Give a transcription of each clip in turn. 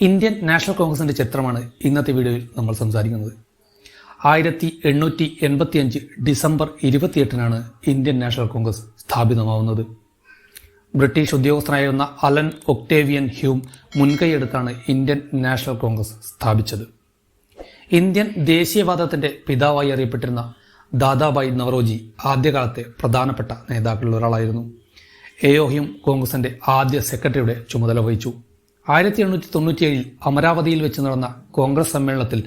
Indian national കോൺഗ്രസിന്റെ ചരിത്രമാണ് ഇന്നത്തെ വീഡിയോയിൽ നമ്മൾ സംസാരിക്കുന്നത്. ആയിരത്തി എണ്ണൂറ്റി എൺപത്തിയഞ്ച് ഡിസംബർ ഇരുപത്തിയെട്ടിനാണ് ഇന്ത്യൻ നാഷണൽ കോൺഗ്രസ് സ്ഥാപിതമാവുന്നത്. ബ്രിട്ടീഷ് ഉദ്യോഗസ്ഥനായിരുന്ന അലൻ ഒക്ടേവിയൻ ഹ്യൂം മുൻകൈയെടുത്താണ് ഇന്ത്യൻ നാഷണൽ കോൺഗ്രസ് സ്ഥാപിച്ചത്. ഇന്ത്യൻ ദേശീയവാദത്തിന്റെ പിതാവായി അറിയപ്പെട്ടിരുന്ന ദാദാബായ് നവറോജി ആദ്യകാലത്തെ പ്രധാനപ്പെട്ട നേതാക്കളിൽ ഒരാളായിരുന്നു. എയോഹ്യം കോൺഗ്രസിന്റെ ആദ്യ സെക്രട്ടറിയുടെ ചുമതല വഹിച്ചു. ആയിരത്തി എണ്ണൂറ്റി തൊണ്ണൂറ്റിയേഴിൽ അമരാവതിയിൽ വെച്ച് നടന്ന കോൺഗ്രസ് സമ്മേളനത്തിൽ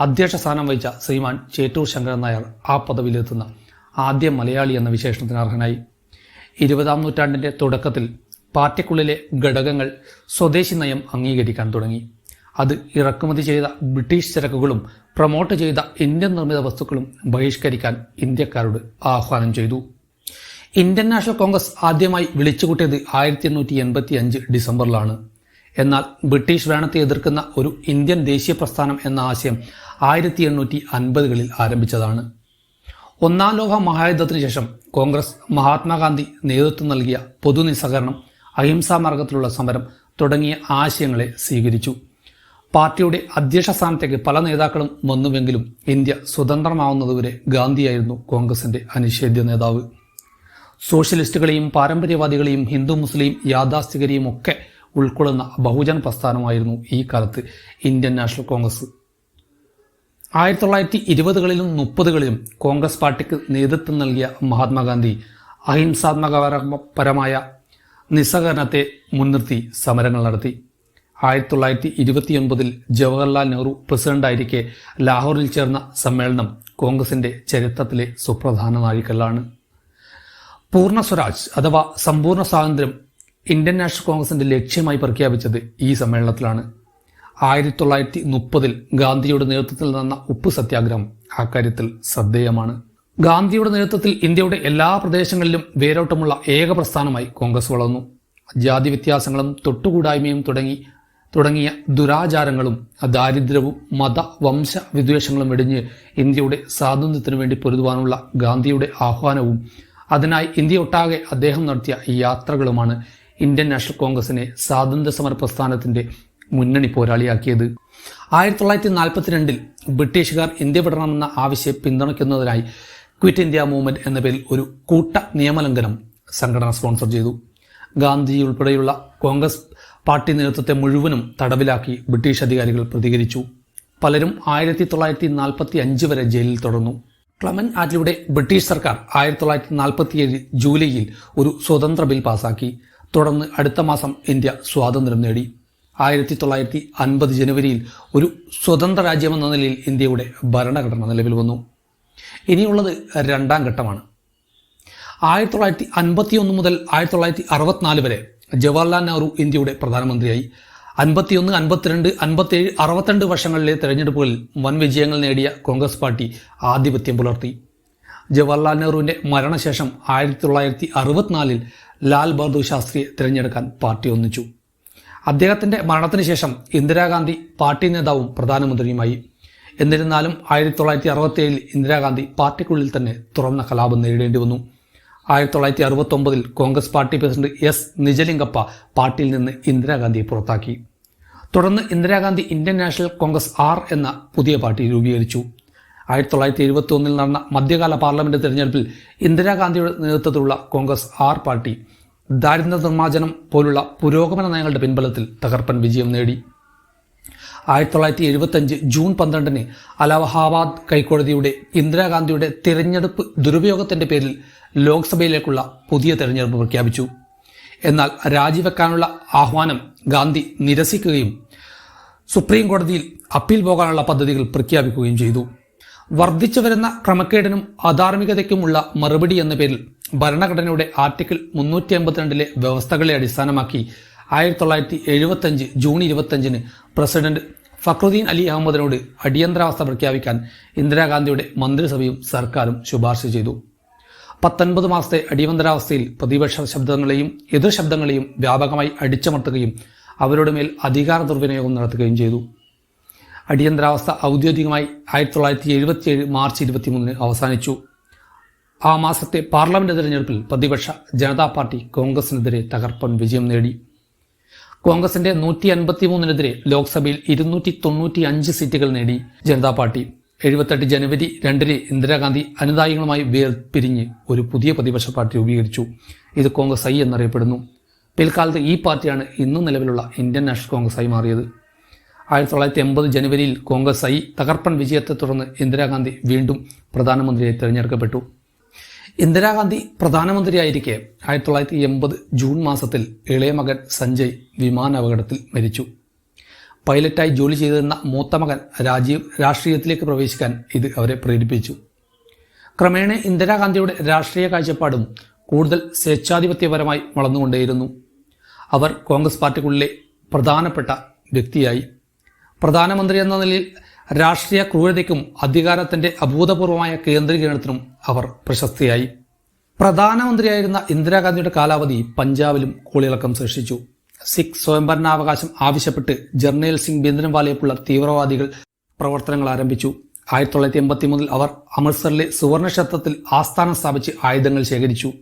അധ്യക്ഷ സ്ഥാനം വഹിച്ച ശ്രീമാൻ ചേറ്റൂർ ശങ്കരൻ നായർ ആ പദവിയിലെത്തുന്ന ആദ്യ മലയാളി എന്ന വിശേഷണത്തിന് അർഹനായി. ഇരുപതാം നൂറ്റാണ്ടിന്റെ തുടക്കത്തിൽ പാർട്ടിക്കുള്ളിലെ ഘടകങ്ങൾ സ്വദേശി നയം അംഗീകരിക്കാൻ തുടങ്ങി. അത് ഇറക്കുമതി ചെയ്ത ബ്രിട്ടീഷ് ചരക്കുകളും പ്രൊമോട്ട് ചെയ്ത ഇന്ത്യൻ നിർമ്മിത വസ്തുക്കളും ബഹിഷ്കരിക്കാൻ ഇന്ത്യക്കാരോട് ആഹ്വാനം ചെയ്തു. ഇന്ത്യൻ നാഷണൽ കോൺഗ്രസ് ആദ്യമായി വിളിച്ചുകൂട്ടിയത് ആയിരത്തി എണ്ണൂറ്റി എൺപത്തി അഞ്ച് ഡിസംബറിലാണ്. എന്നാൽ ബ്രിട്ടീഷ് ഭരണത്തെ എതിർക്കുന്ന ഒരു ഇന്ത്യൻ ദേശീയ പ്രസ്ഥാനം എന്ന ആശയം ആയിരത്തി എണ്ണൂറ്റി അൻപതുകളിൽ ആരംഭിച്ചതാണ്. ഒന്നാം ലോക മഹായുദ്ധത്തിന് ശേഷം കോൺഗ്രസ് മഹാത്മാഗാന്ധി നേതൃത്വം നൽകിയ പൊതുനിസ്സഹകരണം അഹിംസാ മാർഗത്തിലുള്ള സമരം തുടങ്ങിയ ആശയങ്ങളെ സ്വീകരിച്ചു. പാർട്ടിയുടെ അധ്യക്ഷ സ്ഥാനത്തേക്ക് പല നേതാക്കളും വന്നുവെങ്കിലും ഇന്ത്യ സ്വതന്ത്രമാവുന്നതുവരെ ഗാന്ധിയായിരുന്നു കോൺഗ്രസിന്റെ അനിഷേധ്യ നേതാവ്. സോഷ്യലിസ്റ്റുകളെയും പാരമ്പര്യവാദികളെയും ഹിന്ദു മുസ്ലിം യാഥാസ്ഥികരെയും ഒക്കെ ഉൾക്കൊള്ളുന്ന ബഹുജൻ പ്രസ്ഥാനമായിരുന്നു ഈ കാലത്ത് ഇന്ത്യൻ നാഷണൽ കോൺഗ്രസ്. ആയിരത്തി തൊള്ളായിരത്തി ഇരുപതുകളിലും മുപ്പതുകളിലും കോൺഗ്രസ് പാർട്ടിക്ക് നേതൃത്വം നൽകിയ മഹാത്മാഗാന്ധി അഹിംസാത്മകപരമായ നിസ്സഹകരണത്തെ മുൻനിർത്തി സമരങ്ങൾ നടത്തി. ആയിരത്തി തൊള്ളായിരത്തി ഇരുപത്തിയൊൻപതിൽ ജവഹർലാൽ നെഹ്റു പ്രസിഡന്റായിരിക്കെ ലാഹോറിൽ ചേർന്ന സമ്മേളനം കോൺഗ്രസിന്റെ ചരിത്രത്തിലെ സുപ്രധാന നാഴികല്ലാണ് പൂർണ സ്വരാജ് അഥവാ സമ്പൂർണ സ്വാതന്ത്ര്യം ഇന്ത്യൻ നാഷണൽ കോൺഗ്രസിന്റെ ലക്ഷ്യമായി പ്രഖ്യാപിച്ചത് ഈ സമ്മേളനത്തിലാണ്. ആയിരത്തി തൊള്ളായിരത്തി മുപ്പതിൽ ഗാന്ധിയുടെ നേതൃത്വത്തിൽ നടന്ന ഉപ്പ് സത്യാഗ്രഹം അക്കാര്യത്തിൽ ശ്രദ്ധേയമാണ്. ഗാന്ധിയുടെ നേതൃത്വത്തിൽ ഇന്ത്യയുടെ എല്ലാ പ്രദേശങ്ങളിലും വേരോട്ടമുള്ള ഏക പ്രസ്ഥാനമായി കോൺഗ്രസ് വളർന്നു. ജാതി വ്യത്യാസങ്ങളും തൊട്ടുകൂടായ്മയും തുടങ്ങി തുടങ്ങിയ ദുരാചാരങ്ങളും ദാരിദ്ര്യവും മത വംശ വിദ്വേഷങ്ങളും വെടിഞ്ഞ് ഇന്ത്യയുടെ സ്വാതന്ത്ര്യത്തിനു വേണ്ടി പൊരുതുവാനുള്ള ഗാന്ധിയുടെ ആഹ്വാനവും അതിനായി ഇന്ത്യ ഒട്ടാകെ അദ്ദേഹം നടത്തിയ യാത്രകളുമാണ് ഇന്ത്യൻ നാഷണൽ കോൺഗ്രസിനെ സ്വാതന്ത്ര്യ സമര പ്രസ്ഥാനത്തിന്റെ മുന്നണി പോരാളിയാക്കിയത്. ആയിരത്തി തൊള്ളായിരത്തി നാൽപ്പത്തിരണ്ടിൽ ബ്രിട്ടീഷുകാർ ഇന്ത്യ വിടണമെന്ന ആവശ്യം പിന്തുണയ്ക്കുന്നതിനായി ക്വിറ്റ് ഇന്ത്യ മൂവ്മെന്റ് എന്ന പേരിൽ ഒരു കൂട്ട നിയമലംഘനം സംഘടന സ്പോൺസർ ചെയ്തു. ഗാന്ധി ഉൾപ്പെടെയുള്ള കോൺഗ്രസ് പാർട്ടി നേതൃത്വത്തെ മുഴുവനും തടവിലാക്കി ബ്രിട്ടീഷ് അധികാരികൾ പ്രതികരിച്ചു. പലരും ആയിരത്തി തൊള്ളായിരത്തി നാൽപ്പത്തി അഞ്ച് വരെ ജയിലിൽ തുടർന്നു. ക്ലമൻ ആറ്റിലൂടെ ബ്രിട്ടീഷ് സർക്കാർ ആയിരത്തി തൊള്ളായിരത്തി നാൽപ്പത്തിയേഴ് ജൂലൈയിൽ ഒരു സ്വതന്ത്ര ബിൽ പാസാക്കി. തുടർന്ന് അടുത്ത മാസം ഇന്ത്യ സ്വാതന്ത്ര്യം നേടി. ആയിരത്തി തൊള്ളായിരത്തി അൻപത് ജനുവരിയിൽ ഒരു സ്വതന്ത്ര രാജ്യമെന്ന നിലയിൽ ഇന്ത്യയുടെ ഭരണഘടന നിലവിൽ വന്നു. ഇനിയുള്ളത് രണ്ടാം ഘട്ടമാണ്. ആയിരത്തി തൊള്ളായിരത്തി അൻപത്തി ഒന്ന് മുതൽ ആയിരത്തി തൊള്ളായിരത്തി അറുപത്തിനാല് വരെ ജവഹർലാൽ നെഹ്റു ഇന്ത്യയുടെ പ്രധാനമന്ത്രിയായി. അൻപത്തിയൊന്ന് അൻപത്തിരണ്ട് അൻപത്തേഴ് അറുപത്തിരണ്ട് വർഷങ്ങളിലെ തെരഞ്ഞെടുപ്പുകളിൽ വൻ വിജയങ്ങൾ നേടിയ കോൺഗ്രസ് പാർട്ടി ആധിപത്യം പുലർത്തി. ജവഹർലാൽ നെഹ്റുവിന്റെ മരണശേഷം ആയിരത്തി തൊള്ളായിരത്തി അറുപത്തിനാലിൽ ലാൽ ബഹദൂർ ശാസ്ത്രിയെ തിരഞ്ഞെടുക്കാൻ പാർട്ടി ഒന്നിച്ചു. അദ്ദേഹത്തിന്റെ മരണത്തിന് ശേഷം ഇന്ദിരാഗാന്ധി പാർട്ടി നേതാവും പ്രധാനമന്ത്രിയുമായി. എന്നിരുന്നാലും ആയിരത്തി തൊള്ളായിരത്തി അറുപത്തിയേഴിൽ ഇന്ദിരാഗാന്ധി പാർട്ടിക്കുള്ളിൽ തന്നെ തുറന്ന കലാപം നേരിടേണ്ടി വന്നു. ആയിരത്തി തൊള്ളായിരത്തി അറുപത്തി ഒമ്പതിൽ Congress party president S Nijalingappa പാർട്ടിയിൽ നിന്ന് ഇന്ദിരാഗാന്ധിയെ പുറത്താക്കി. തുടർന്ന് Indira Gandhi Indian National Congress R എന്ന പുതിയ പാർട്ടി രൂപീകരിച്ചു. ആയിരത്തി തൊള്ളായിരത്തി എഴുപത്തി ഒന്നിൽ നടന്ന മധ്യകാല പാർലമെന്റ് തെരഞ്ഞെടുപ്പിൽ ഇന്ദിരാഗാന്ധിയുടെ നേതൃത്വത്തിലുള്ള കോൺഗ്രസ് ആർ പാർട്ടി ദാരിദ്ര്യ നിർമ്മാർജനം പോലുള്ള പുരോഗമന നയങ്ങളുടെ പിൻബലത്തിൽ തകർപ്പൻ വിജയം നേടി. ആയിരത്തി തൊള്ളായിരത്തി എഴുപത്തഞ്ച് ജൂൺ പന്ത്രണ്ടിന് അലഹബാദ് ഹൈക്കോടതിയുടെ ഇന്ദിരാഗാന്ധിയുടെ തിരഞ്ഞെടുപ്പ് ദുരുപയോഗത്തിന്റെ പേരിൽ ലോക്സഭയിലേക്കുള്ള പുതിയ തെരഞ്ഞെടുപ്പ് പ്രഖ്യാപിച്ചു. എന്നാൽ രാജിവെക്കാനുള്ള ആഹ്വാനം ഗാന്ധി നിരസിക്കുകയും സുപ്രീം കോടതിയിൽ അപ്പീൽ പോകാനുള്ള പദ്ധതികൾ പ്രഖ്യാപിക്കുകയും ചെയ്തു. വർദ്ധിച്ചു വരുന്ന ക്രമക്കേടിനും അധാർമികതയ്ക്കുമുള്ള മറുപടി എന്ന പേരിൽ ഭരണഘടനയുടെ ആർട്ടിക്കിൾ മുന്നൂറ്റി അമ്പത്തിരണ്ടിലെ വ്യവസ്ഥകളെ അടിസ്ഥാനമാക്കി ആയിരത്തി തൊള്ളായിരത്തി എഴുപത്തഞ്ച് ജൂൺ ഇരുപത്തഞ്ചിന് പ്രസിഡന്റ് ഫക്രുദ്ദീൻ അലി അഹമ്മദിനോട് അടിയന്തരാവസ്ഥ പ്രഖ്യാപിക്കാൻ ഇന്ദിരാഗാന്ധിയുടെ മന്ത്രിസഭയും സർക്കാരും ശുപാർശ ചെയ്തു. പത്തൊൻപത് മാസത്തെ അടിയന്തരാവസ്ഥയിൽ പ്രതിപക്ഷ ശബ്ദങ്ങളെയും എതിർ ശബ്ദങ്ങളെയും വ്യാപകമായി അടിച്ചമർത്തുകയും അവരുടെ മേൽ അധികാര ദുർവിനിയോഗം നടത്തുകയും ചെയ്തു. അടിയന്തരാവസ്ഥ ഔദ്യോഗികമായി ആയിരത്തി തൊള്ളായിരത്തി എഴുപത്തിയേഴ് മാർച്ച് ഇരുപത്തിമൂന്നിന് അവസാനിച്ചു. ആ മാസത്തെ പാർലമെന്റ് തെരഞ്ഞെടുപ്പിൽ പ്രതിപക്ഷ ജനതാ പാർട്ടി കോൺഗ്രസിനെതിരെ തകർപ്പൻ വിജയം നേടി. കോൺഗ്രസിന്റെ നൂറ്റി അൻപത്തിമൂന്നിനെതിരെ ലോക്സഭയിൽ ഇരുന്നൂറ്റി തൊണ്ണൂറ്റി അഞ്ച് സീറ്റുകൾ നേടി ജനതാ പാർട്ടി. എഴുപത്തെട്ട് ജനുവരി രണ്ടിന് ഇന്ദിരാഗാന്ധി അനുദായികളുമായി വേർപിരിഞ്ഞ് ഒരു പുതിയ പ്രതിപക്ഷ പാർട്ടി രൂപീകരിച്ചു. ഇത് കോൺഗ്രസ് ഐ എന്നറിയപ്പെടുന്നു. പിൽക്കാലത്ത് ഈ പാർട്ടിയാണ് ഇന്നും നിലവിലുള്ള ഇന്ത്യൻ നാഷണൽ കോൺഗ്രസ് ആയി മാറിയത്. ആയിരത്തി തൊള്ളായിരത്തി എൺപത് ജനുവരിയിൽ കോൺഗ്രസ് ഐ തകർപ്പൻ വിജയത്തെ തുടർന്ന് ഇന്ദിരാഗാന്ധി വീണ്ടും പ്രധാനമന്ത്രിയായി തിരഞ്ഞെടുക്കപ്പെട്ടു. ഇന്ദിരാഗാന്ധി പ്രധാനമന്ത്രിയായിരിക്കെ ആയിരത്തി തൊള്ളായിരത്തി എൺപത് ജൂൺ മാസത്തിൽ ഇളയ മകൻ സഞ്ജയ് വിമാനാപകടത്തിൽ മരിച്ചു. പൈലറ്റായി ജോലി ചെയ്തിരുന്ന മൂത്ത മകൻ രാജീവ് രാഷ്ട്രീയത്തിലേക്ക് പ്രവേശിക്കാൻ ഇത് അവരെ പ്രേരിപ്പിച്ചു. ക്രമേണ ഇന്ദിരാഗാന്ധിയുടെ രാഷ്ട്രീയ കാഴ്ചപ്പാടും കൂടുതൽ സ്വേച്ഛാധിപത്യപരമായി വളർന്നുകൊണ്ടേയിരുന്നു. അവർ കോൺഗ്രസ് പാർട്ടിക്കുള്ളിലെ പ്രധാനപ്പെട്ട വ്യക്തിയായി പ്രധാനമന്ത്രി എന്ന നിലയിൽ രാഷ്ട്രീയ ക്രൂരതയ്ക്കും അധികാരത്തിന്റെ അഭൂതപൂർവമായ കേന്ദ്രീകരണത്തിനും അവർ പ്രശസ്തിയായി. പ്രധാനമന്ത്രിയായിരുന്ന ഇന്ദിരാഗാന്ധിയുടെ കാലാവധി പഞ്ചാബിലും കൂളിളക്കം സൃഷ്ടിച്ചു. സിഖ് സ്വയംഭരണാവകാശം ആവശ്യപ്പെട്ട് ജർണേൽ സിംഗ് ബിന്ദ്രൻവാലയെക്കുള്ള തീവ്രവാദികൾ പ്രവർത്തനങ്ങൾ ആരംഭിച്ചു. ആയിരത്തി തൊള്ളായിരത്തി എൺപത്തി മൂന്നിൽ അവർ അമൃത്സറിലെ സുവർണക്ഷേത്രത്തിൽ ആസ്ഥാനം സ്ഥാപിച്ച് ആയുധങ്ങൾ ശേഖരിച്ചു.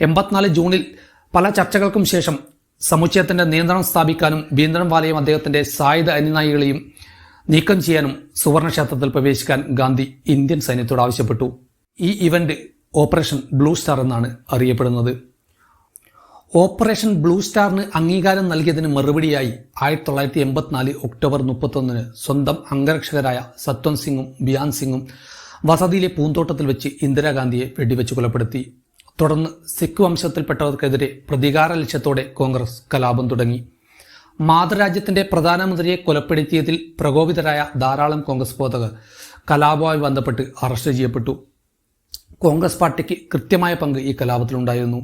എൺപത്തിനാല് ജൂണിൽ പല ചർച്ചകൾക്കും ശേഷം സമുച്ചയത്തിന്റെ നിയന്ത്രണം സ്ഥാപിക്കാനും ബീന്ദ്രൻവാലയും അദ്ദേഹത്തിന്റെ സായുധ അനുനായികളെയും നീക്കം ചെയ്യാനും സുവർണ ക്ഷേത്രത്തിൽ പ്രവേശിക്കാൻ ഗാന്ധി ഇന്ത്യൻ സൈന്യത്തോട് ആവശ്യപ്പെട്ടു. ഈ ഇവന്റ് ഓപ്പറേഷൻ ബ്ലൂ സ്റ്റാർ എന്നാണ് അറിയപ്പെടുന്നത്. ഓപ്പറേഷൻ ബ്ലൂ സ്റ്റാറിന് അംഗീകാരം നൽകിയതിന് മറുപടിയായി ആയിരത്തി തൊള്ളായിരത്തി എൺപത്തിനാല് ഒക്ടോബർ മുപ്പത്തൊന്നിന് സ്വന്തം അംഗരക്ഷകരായ സത്വൻ സിംഗും ബിയാൻ സിംഗും വസതിയിലെ പൂന്തോട്ടത്തിൽ വെച്ച് ഇന്ദിരാഗാന്ധിയെ വെടിവെച്ച് കൊലപ്പെടുത്തി. തുടർന്ന് സിഖ് വംശത്തിൽപ്പെട്ടവർക്കെതിരെ പ്രതികാര ലക്ഷ്യത്തോടെ കോൺഗ്രസ് കലാപം തുടങ്ങി. മാതൃരാജ്യത്തിന്റെ പ്രധാനമന്ത്രിയെ കൊലപ്പെടുത്തിയതിൽ പ്രകോപിതരായ ധാരാളം കോൺഗ്രസ് ബോധകർ കലാപവുമായി ബന്ധപ്പെട്ട് അറസ്റ്റ് ചെയ്യപ്പെട്ടു. കോൺഗ്രസ് പാർട്ടിക്ക് കൃത്യമായ പങ്ക് ഈ കലാപത്തിലുണ്ടായിരുന്നു.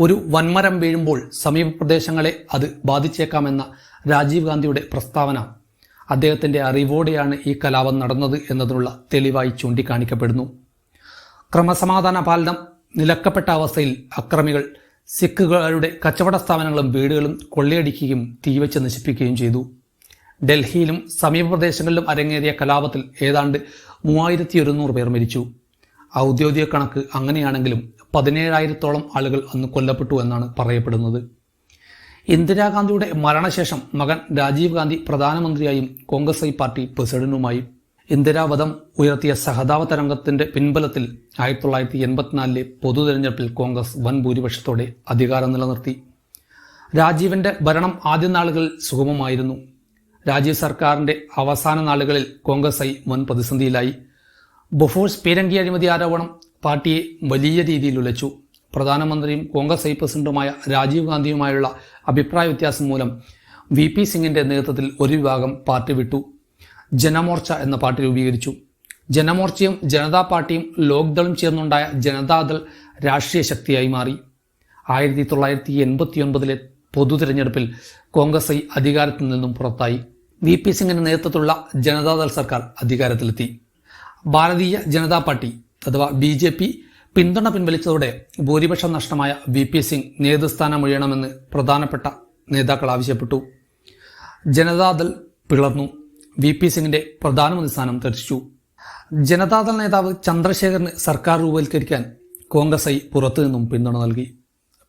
ഒരു വൻമരം വീഴുമ്പോൾ സമീപ പ്രദേശങ്ങളെ അത് ബാധിച്ചേക്കാമെന്ന രാജീവ് ഗാന്ധിയുടെ പ്രസ്താവന അദ്ദേഹത്തിന്റെ അറിവോടെയാണ് ഈ കലാപം നടന്നത് എന്നതിനുള്ള തെളിവായി ചൂണ്ടിക്കാണിക്കപ്പെടുന്നു. ക്രമസമാധാന പാലനം നിലക്കപ്പെട്ട അവസ്ഥയിൽ അക്രമികൾ സിഖുകളുടെ കച്ചവട സ്ഥാപനങ്ങളും വീടുകളും കൊള്ളയടിക്കുകയും തീവച്ച് നശിപ്പിക്കുകയും ചെയ്തു. ഡൽഹിയിലും സമീപ പ്രദേശങ്ങളിലും അരങ്ങേറിയ കലാപത്തിൽ ഏതാണ്ട് മൂവായിരത്തി ഒരുന്നൂറ് പേർ മരിച്ചു. ഔദ്യോഗിക കണക്ക് അങ്ങനെയാണെങ്കിലും പതിനേഴായിരത്തോളം ആളുകൾ അന്ന് കൊല്ലപ്പെട്ടു എന്നാണ് പറയപ്പെടുന്നത്. ഇന്ദിരാഗാന്ധിയുടെ മരണശേഷം മകൻ രാജീവ് ഗാന്ധി പ്രധാനമന്ത്രിയായും കോൺഗ്രസ് ഐ പാർട്ടി പ്രസിഡന്റുമായും ഇന്ദിരാവധം ഉയർത്തിയ സഹതാപ തരംഗത്തിന്റെ പിൻബലത്തിൽ ആയിരത്തി തൊള്ളായിരത്തി എൺപത്തിനാലിലെ പൊതു തെരഞ്ഞെടുപ്പിൽ കോൺഗ്രസ് വൻ ഭൂരിപക്ഷത്തോടെ അധികാരം നിലനിർത്തി. രാജീവിന്റെ ഭരണം ആദ്യ നാളുകളിൽ സുഗമമായിരുന്നു. രാജീവ് സർക്കാരിന്റെ അവസാന നാളുകളിൽ കോൺഗ്രസ് ഐ വൻ പ്രതിസന്ധിയിലായി. ബൊഫോഴ്സ് പീരങ്കി അഴിമതി ആരോപണം പാർട്ടിയെ വലിയ രീതിയിൽ ഉലച്ചു. പ്രധാനമന്ത്രിയും കോൺഗ്രസ് ഐ പ്രസിഡന്റുമായ രാജീവ് ഗാന്ധിയുമായുള്ള അഭിപ്രായ വ്യത്യാസം മൂലം വി പി സിംഗിന്റെ നേതൃത്വത്തിൽ ഒരു വിഭാഗം പാർട്ടി വിട്ടു. ജനമോർച്ച എന്ന പാർട്ടി രൂപീകരിച്ചു. ജനമോർച്ചയും ജനതാ പാർട്ടിയും ലോക്ദളും ചേർന്നുണ്ടായ ജനതാദൾ രാഷ്ട്രീയ ശക്തിയായി മാറി. ആയിരത്തി തൊള്ളായിരത്തി എൺപത്തി ഒൻപതിലെ പൊതു തിരഞ്ഞെടുപ്പിൽ കോൺഗ്രസ് ഐ അധികാരത്തിൽ നിന്നും പുറത്തായി. വി പി സിംഗിന്റെ നേതൃത്വത്തിലുള്ള ജനതാദൾ സർക്കാർ അധികാരത്തിലെത്തി. ഭാരതീയ ജനതാ പാർട്ടി അഥവാ ബി ജെ പി പിന്തുണ പിൻവലിച്ചതോടെ ഭൂരിപക്ഷം നഷ്ടമായ വി പി സിംഗ് നേതൃസ്ഥാനം ഒഴിയണമെന്ന് പ്രധാനപ്പെട്ട നേതാക്കൾ ആവശ്യപ്പെട്ടു. ജനതാദൾ പിളർന്നു. വി പി സിംഗിന്റെ പ്രധാനമന്ത്രി സ്ഥാനം തെറിച്ചു ജനതാദൾ നേതാവ് ചന്ദ്രശേഖറിന് സർക്കാർ രൂപവൽക്കരിക്കാൻ കോൺഗ്രസ് ഐ പുറത്തുനിന്നും പിന്തുണ നൽകി.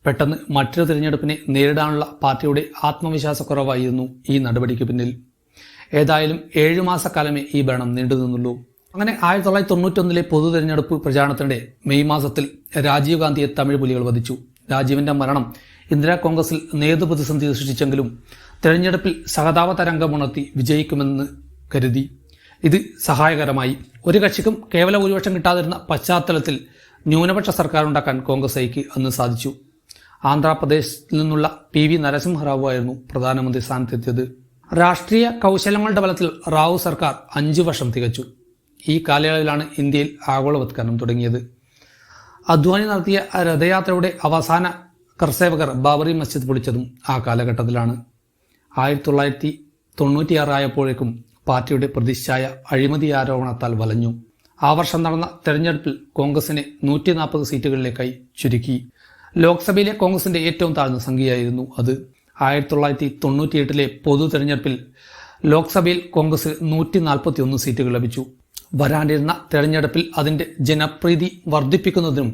പെട്ടെന്ന് മറ്റൊരു തിരഞ്ഞെടുപ്പിനെ നേരിടാനുള്ള പാർട്ടിയുടെ ആത്മവിശ്വാസക്കുറവായിരുന്നു ഈ നടപടിക്ക് പിന്നിൽ. ഏതായാലും ഏഴു മാസക്കാലമേ ഈ ഭരണം നീണ്ടുനിന്നുള്ളൂ അങ്ങനെ ആയിരത്തി തൊള്ളായിരത്തി തൊണ്ണൂറ്റൊന്നിലെ പൊതു തെരഞ്ഞെടുപ്പ് പ്രചാരണത്തിനിടെ മെയ് മാസത്തിൽ രാജീവ് ഗാന്ധിയെ തമിഴ് പുലികൾ വധിച്ചു. രാജീവിന്റെ മരണം ഇന്ദിരാ കോൺഗ്രസിൽ നേതൃപ്രതിസന്ധി സൃഷ്ടിച്ചെങ്കിലും തെരഞ്ഞെടുപ്പിൽ സഹതാപ തരംഗമുണർത്തി വിജയിക്കുമെന്ന് കരുതി. ഇത് സഹായകരമായി. ഒരു കക്ഷിക്കും കേവല ഭൂരിപക്ഷം കിട്ടാതിരുന്ന പശ്ചാത്തലത്തിൽ ന്യൂനപക്ഷ സർക്കാർ ഉണ്ടാക്കാൻ കോൺഗ്രസ് ഐക്ക് അന്ന് സാധിച്ചു. ആന്ധ്രാപ്രദേശിൽ നിന്നുള്ള പി വി നരസിംഹറാവു ആയിരുന്നു പ്രധാനമന്ത്രി സ്ഥാനത്തെത്തിയത്. രാഷ്ട്രീയ കൗശലങ്ങളുടെ ബലത്തിൽ റാവു സർക്കാർ അഞ്ചു വർഷം തികച്ചു. ഈ കാലയളവിലാണ് ഇന്ത്യയിൽ ആഗോളവത്കരണം തുടങ്ങിയത്. അദ്വാനി നടത്തിയ രഥയാത്രയുടെ അവസാന കർസേവകർ ബാബറി മസ്ജിദ് പൊളിച്ചതും ആ കാലഘട്ടത്തിലാണ്. ആയിരത്തി തൊള്ളായിരത്തി തൊണ്ണൂറ്റിയാറായപ്പോഴേക്കും പാർട്ടിയുടെ പ്രതിച്ഛായ അഴിമതി ആരോപണത്താൽ വലഞ്ഞു. ആ വർഷം നടന്ന തെരഞ്ഞെടുപ്പിൽ കോൺഗ്രസിനെ നൂറ്റി നാൽപ്പത് സീറ്റുകളിലേക്കായി ചുരുക്കി. ലോക്സഭയിലെ കോൺഗ്രസിന്റെ ഏറ്റവും താഴ്ന്ന സംഖ്യയായിരുന്നു അത്. ആയിരത്തി തൊള്ളായിരത്തി തൊണ്ണൂറ്റിയെട്ടിലെ പൊതു തെരഞ്ഞെടുപ്പിൽ ലോക്സഭയിൽ കോൺഗ്രസ് നൂറ്റി നാൽപ്പത്തി ഒന്ന് സീറ്റുകൾ ലഭിച്ചു. വരാനിരുന്ന തെരഞ്ഞെടുപ്പിൽ അതിന്റെ ജനപ്രീതി വർദ്ധിപ്പിക്കുന്നതിനും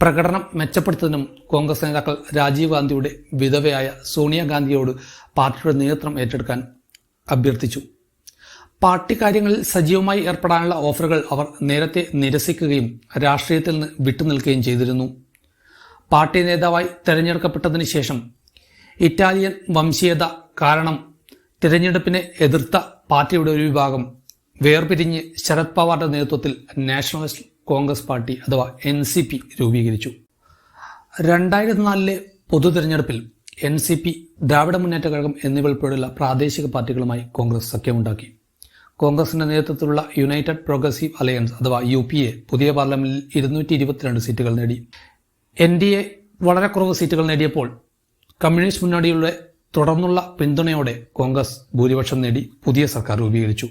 പ്രകടനം മെച്ചപ്പെടുത്തുന്നതിനും കോൺഗ്രസ് നേതാക്കൾ രാജീവ് ഗാന്ധിയുടെ വിധവയായ സോണിയാഗാന്ധിയോട് പാർട്ടിയുടെ നേതൃത്വം ഏറ്റെടുക്കാൻ അഭ്യർത്ഥിച്ചു. പാർട്ടി കാര്യങ്ങളിൽ സജീവമായി ഏർപ്പെടാനുള്ള ഓഫറുകൾ അവർ നേരത്തെ നിരസിക്കുകയും രാഷ്ട്രീയത്തിൽ നിന്ന് വിട്ടുനിൽക്കുകയും ചെയ്തിരുന്നു. പാർട്ടി നേതാവായി തെരഞ്ഞെടുക്കപ്പെട്ടതിന് ശേഷം ഇറ്റാലിയൻ വംശീയത കാരണം തിരഞ്ഞെടുപ്പിനെ എതിർത്ത പാർട്ടിയുടെ ഒരു വിഭാഗം വേർപിരിഞ്ഞ് ശരത് പവാറിന്റെ നേതൃത്വത്തിൽ നാഷണലിസ്റ്റ് കോൺഗ്രസ് പാർട്ടി അഥവാ എൻ സി പി രൂപീകരിച്ചു. രണ്ടായിരത്തി നാലിലെ പൊതു തിരഞ്ഞെടുപ്പിൽ എൻ സി പി ദ്രാവിഡ മുന്നേറ്റ കഴകം എന്നിവ ഉൾപ്പെടെയുള്ള പ്രാദേശിക പാർട്ടികളുമായി കോൺഗ്രസ് സഖ്യമുണ്ടാക്കി. കോൺഗ്രസിന്റെ നേതൃത്വത്തിലുള്ള യുണൈറ്റഡ് പ്രോഗ്രസീവ് അലയൻസ് അഥവാ യു പി എ പുതിയ പാർലമെന്റിൽ ഇരുന്നൂറ്റി ഇരുപത്തിരണ്ട് സീറ്റുകൾ നേടി. എൻ ഡി എ വളരെ കുറവ് സീറ്റുകൾ നേടിയപ്പോൾ കമ്മ്യൂണിസ്റ്റ് മുന്നണിയുടെ തുടർന്നുള്ള പിന്തുണയോടെ കോൺഗ്രസ് ഭൂരിപക്ഷം നേടി പുതിയ സർക്കാർ രൂപീകരിച്ചു.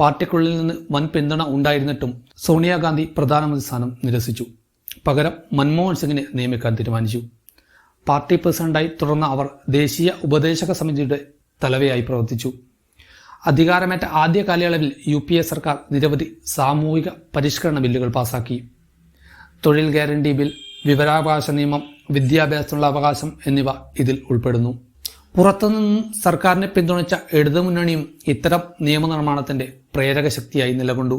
പാർട്ടിക്കുള്ളിൽ നിന്ന് വൻ പിന്തുണ ഉണ്ടായിരുന്നിട്ടും സോണിയാഗാന്ധി പ്രധാനമന്ത്രി സ്ഥാനം നിരസിച്ചു. പകരം മൻമോഹൻ സിംഗിനെ നിയമിക്കാൻ തീരുമാനിച്ചു. പാർട്ടി പ്രസിഡന്റായി തുടർന്ന അവർ ദേശീയ ഉപദേശക സമിതിയുടെ തലവയായി പ്രവർത്തിച്ചു. അധികാരമേറ്റ ആദ്യ കാലയളവിൽ യു പി എ സർക്കാർ നിരവധി സാമൂഹിക പരിഷ്കരണ ബില്ലുകൾ പാസാക്കി. തൊഴിൽ ഗ്യാരണ്ടി ബിൽ വിവരാവകാശ നിയമം വിദ്യാഭ്യാസത്തിനുള്ള അവകാശം എന്നിവ ഇതിൽ ഉൾപ്പെടുന്നു. പുറത്തുനിന്നും സർക്കാരിനെ പിന്തുണച്ച ഇടതുമുന്നണിയും ഇത്തരം നിയമനിർമ്മാണത്തിന്റെ പ്രേരക ശക്തിയായി നിലകൊണ്ടു.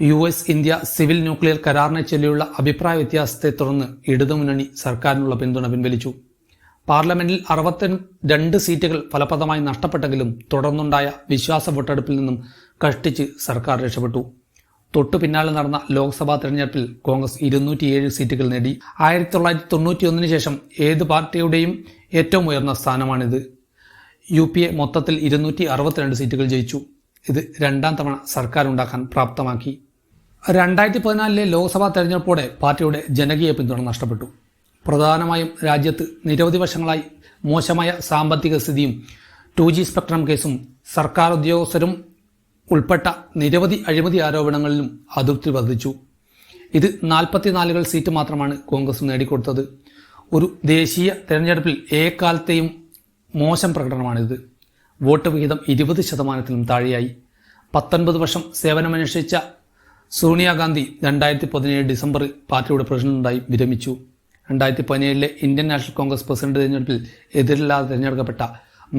U S India civil nuclear കരാറിനെ ചൊല്ലിയുള്ള അഭിപ്രായ വ്യത്യാസത്തെ തുടർന്ന് ഇടതുമുന്നണി സർക്കാരിനുള്ള പിന്തുണ പിൻവലിച്ചു. പാർലമെന്റിൽ അറുപത്തി രണ്ട് സീറ്റുകൾ ഫലപ്രദമായി നഷ്ടപ്പെട്ടെങ്കിലും തുടർന്നുണ്ടായ വിശ്വാസ വോട്ടെടുപ്പിൽ നിന്നും കഷ്ടിച്ച് സർക്കാർ രക്ഷപ്പെട്ടു. തൊട്ടു പിന്നാലെ നടന്ന ലോക്സഭാ തെരഞ്ഞെടുപ്പിൽ കോൺഗ്രസ് ഇരുന്നൂറ്റിയേഴ് സീറ്റുകൾ നേടി. ആയിരത്തി തൊള്ളായിരത്തി തൊണ്ണൂറ്റി ഒന്നിന് ശേഷം ഏത് പാർട്ടിയുടെയും ഏറ്റവും ഉയർന്ന സ്ഥാനമാണിത്. യു പി എ മൊത്തത്തിൽ ഇരുന്നൂറ്റി അറുപത്തിരണ്ട് സീറ്റുകൾ ജയിച്ചു. ഇത് രണ്ടാം തവണ സർക്കാർ ഉണ്ടാക്കാൻ പ്രാപ്തമാക്കി. രണ്ടായിരത്തി പതിനാലിലെ ലോക്സഭാ തെരഞ്ഞെടുപ്പോടെ പാർട്ടിയുടെ ജനകീയ പിന്തുണ നഷ്ടപ്പെട്ടു. പ്രധാനമായും രാജ്യത്ത് നിരവധി വർഷങ്ങളായി മോശമായ സാമ്പത്തിക സ്ഥിതിയും ടു ജി സ്പെക്ട്രം കേസും സർക്കാർ ഉദ്യോഗസ്ഥരും ഉൾപ്പെട്ട നിരവധി അഴിമതി ആരോപണങ്ങളിലും അതൃപ്തി വർദ്ധിച്ചു. ഇത് നാൽപ്പത്തിനാലുകൾ സീറ്റ് മാത്രമാണ് കോൺഗ്രസ് നേടിക്കൊടുത്തത്. ഒരു ദേശീയ തെരഞ്ഞെടുപ്പിൽ ഏക്കാലത്തെയും മോശം പ്രകടനമാണിത്. വോട്ട് വിഹിതം ഇരുപത് ശതമാനത്തിലും താഴെയായി. പത്തൊൻപത് വർഷം സേവനമനുഷ്ഠിച്ച സോണിയാഗാന്ധി രണ്ടായിരത്തി പതിനേഴ് ഡിസംബറിൽ പാർട്ടിയുടെ പ്രസിഡന്റായി വിരമിച്ചു. രണ്ടായിരത്തി പതിനേഴിലെ ഇന്ത്യൻ നാഷണൽ കോൺഗ്രസ് പ്രസിഡന്റ് തെരഞ്ഞെടുപ്പിൽ എതിരില്ലാതെ തിരഞ്ഞെടുക്കപ്പെട്ട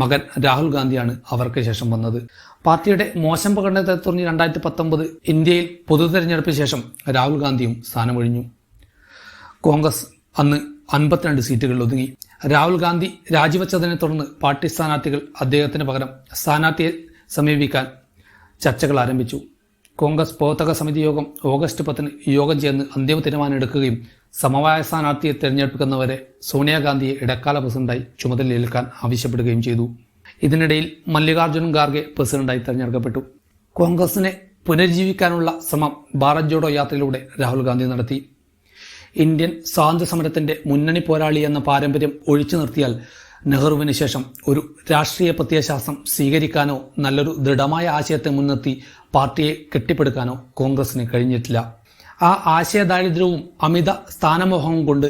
മകൻ രാഹുൽ ഗാന്ധിയാണ് അവർക്ക് ശേഷം വന്നത്. പാർട്ടിയുടെ മോശം പ്രകടനത്തെ തുടർന്ന് രണ്ടായിരത്തി പത്തൊമ്പത് ഇന്ത്യയിൽ പൊതു തെരഞ്ഞെടുപ്പിന് ശേഷം രാഹുൽ ഗാന്ധിയും സ്ഥാനമൊഴിഞ്ഞു. കോൺഗ്രസ് അന്ന് അൻപത്തിരണ്ട് സീറ്റുകളിൽ ഒതുങ്ങി. രാഹുൽ ഗാന്ധി രാജിവെച്ചതിനെ തുടർന്ന് പാർട്ടി സ്ഥാനാർത്ഥികൾ അദ്ദേഹത്തിന് പകരം സ്ഥാനാർത്ഥിയെ സമീപിക്കാൻ ചർച്ചകൾ ആരംഭിച്ചു. കോൺഗ്രസ് പ്രവർത്തക സമിതി യോഗം ഓഗസ്റ്റ് പത്തിന് യോഗം ചേർന്ന് അന്തിമ തീരുമാനമെടുക്കുകയും സമവായ സ്ഥാനാർത്ഥിയെ തെരഞ്ഞെടുപ്പിക്കുന്നവരെ സോണിയാഗാന്ധിയെ ഇടക്കാല പ്രസിഡന്റായി ചുമതലയേൽക്കാൻ ആവശ്യപ്പെടുകയും ചെയ്തു. ഇതിനിടയിൽ മല്ലികാർജുൻ ഖാർഗെ പ്രസിഡന്റായി തെരഞ്ഞെടുക്കപ്പെട്ടു. കോൺഗ്രസിനെ പുനരുജ്ജീവിക്കാനുള്ള ശ്രമം ഭാരത് ജോഡോ യാത്രയിലൂടെ രാഹുൽ ഗാന്ധി നടത്തി. ഇന്ത്യൻ സ്വാതന്ത്ര്യ സമരത്തിന്റെ മുന്നണി പോരാളി എന്ന പാരമ്പര്യം ഒഴിച്ചു നിർത്തിയാൽ നെഹ്റുവിന് ശേഷം ഒരു രാഷ്ട്രീയ പ്രത്യയശാസ്ത്രം സ്വീകരിക്കാനോ നല്ലൊരു ദൃഢമായ ആശയത്തെ മുൻനിർത്തി പാർട്ടിയെ കെട്ടിപ്പടുക്കാനോ കോൺഗ്രസിന് കഴിഞ്ഞിട്ടില്ല. ആ ആശയദാരിദ്ര്യവും അമിത സ്ഥാനമോഹവും കൊണ്ട്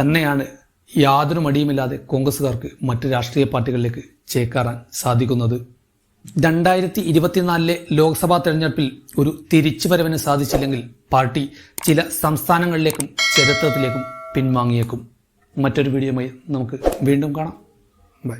തന്നെയാണ് യാതൊരു മടിയുമില്ലാതെ കോൺഗ്രസ്സുകാർക്ക് മറ്റ് രാഷ്ട്രീയ പാർട്ടികളിലേക്ക് ചേക്കാറാൻ സാധിക്കുന്നത്. രണ്ടായിരത്തി ഇരുപത്തിനാലിലെ ലോക്സഭാ തെരഞ്ഞെടുപ്പിൽ ഒരു തിരിച്ചുവരവിന് സാധിച്ചില്ലെങ്കിൽ പാർട്ടി ചില സംസ്ഥാനങ്ങളിലേക്കും ചരിത്രത്തിലേക്കും പിൻവാങ്ങിയേക്കും. മറ്റൊരു വീഡിയോയുമായി നമുക്ക് വീണ്ടും കാണാം. ബൈ.